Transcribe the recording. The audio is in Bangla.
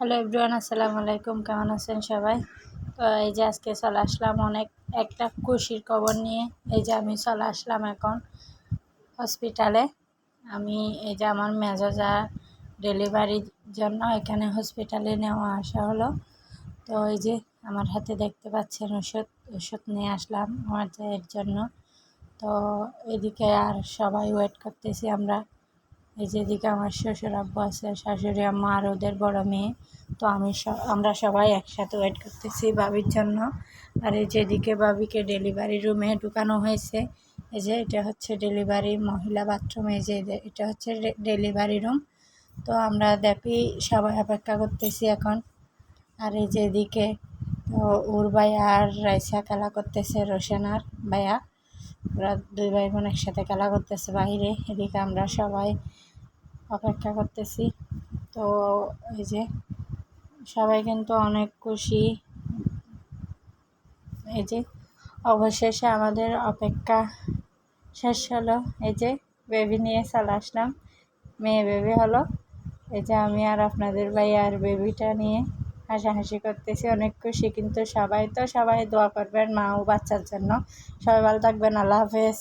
হ্যালো এভরিওয়ান, আসসালামু আলাইকুম। কেমন আছেন সবাই? তো এই যে আজকে চলে আসলাম অনেক, একটা খুশির খবর নিয়ে। এই যে আমি চলে আসলাম এখন হসপিটালে আমি এই যে আমার মেজাজা ডেলিভারির জন্য এখানে হসপিটালে নেওয়া আসা হলো। তো এই যে আমার হাতে দেখতে পাচ্ছেন ওষুধ ওষুধ নিয়ে আসলাম আমার এর জন্য। তো এদিকে আর সবাই ওয়েট করতেছি আমরা। এই যে এদিকে আমার শ্বশুর আব্বু আছে, শাশুড়ি আম্মা আর ওদের বড় মেয়ে। তো আমি আমরা সবাই একসাথে ওয়েট করতেছি বাবির জন্য। আর এই যেদিকে বাবিকে ডেলিভারি রুমে ঢুকানো হয়েছে। এই যে এটা হচ্ছে ডেলিভারি মহিলা বাথরুম এই যে এটা হচ্ছে ডেলিভারি রুম তো আমরা দেখি সবাই অপেক্ষা করতেছি এখন। আর এই যে এদিকে তো ওর ভাইয়া আর রাইসা খেলা করতেছে রোশনার ভাইয়া। ওরা দুই ভাই বোন একসাথে খেলা করতেছে বাইরে এদিকে আমরা সবাই অপেক্ষা করতেছি। তো এই যে সবাই কিন্তু অনেক খুশি। এই যে অবশেষে আমাদের অপেক্ষা শেষ হলো। এই যে বেবি নিয়ে চলে আসলাম, মেয়ে বেবি হলো। এই যে আমি আর আপনাদের ভাই আর বেবিটা নিয়ে হাসাহাসি করতেছি, অনেক খুশি। কিন্তু সবাই তো সবাই দোয়া করবেন মা ও বাচ্চার জন্য। সবাই ভালো থাকবেন, আল্লাহ হাফেজ।